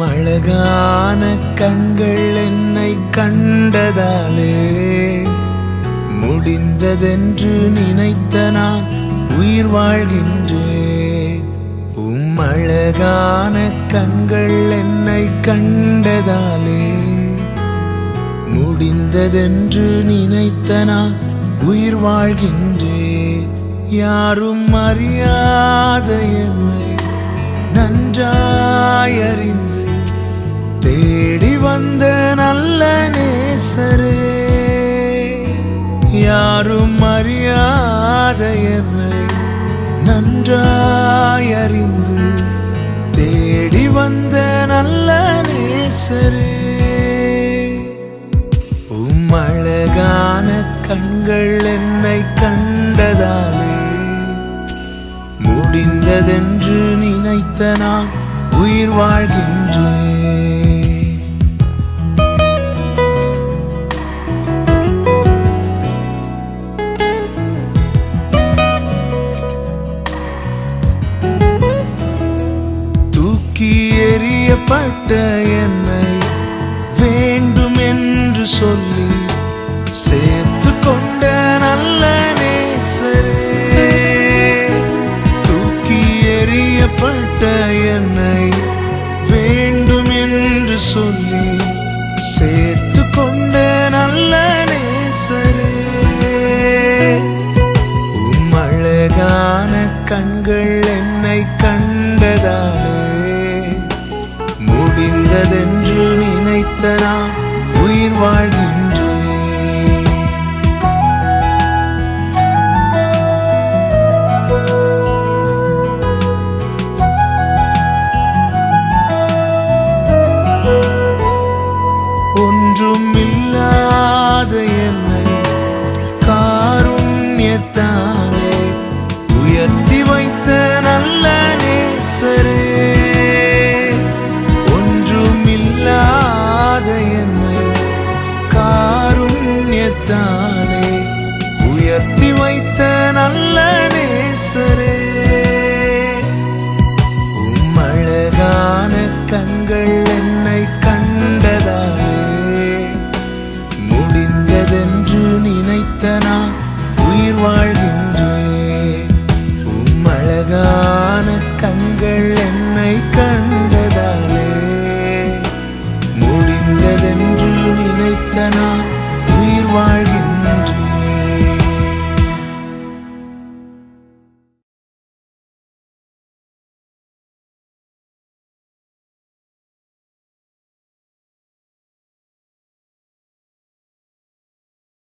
அழகான கண்கள் என்னை கண்டதாலே முடிந்ததென்று நினைத்த நான் உயிர் வாழ்கின்றேன். உம் அழகான கண்கள் என்னை கண்டதாலே முடிந்ததென்று நினைத்த நான் உயிர் வாழ்கின்றேன். யாரும் அறியாத என்னை நன்றாயறிந்த வந்த நல்ல நேசரே யாரும் அறியாத என்னை நன்றாயறிந்து தேடி வந்த நல்ல நேசரே. உம்மழகான கண்கள் என்னை கண்டதாலே முடிந்ததென்று நினைத்த நான் உயிர் வாழ்கின்றேன். பட்ட என்னை வேண்டும் என்று சொல்லி சேர்த்து கொண்ட நல்ல நேசரே. தூக்கி எறியப்பட்ட என்னை வேண்டும் என்று சொல்லி சேர்த்து கொண்ட நல்ல நேசரே. உம் அழகான கண்கள் என்ன உயர்ந்ததென்று நினைத்த நான் உயிர் வாழ்கின்றேன். ஒன்றும் இல்லாத என்னை காருண்யத்தாலே உயர்த்தி வைத்த வைத்த நல்ல நேசரே. உம்மழகான கண்கள் என்னை கண்டதாலே. முடிந்ததென்று நினைத்த நான் உயிர் வாழ்கின்றேன். உம்மழகான கண்கள் என்னை கண்டதாலே. முடிந்ததென்று நினைத்த நான்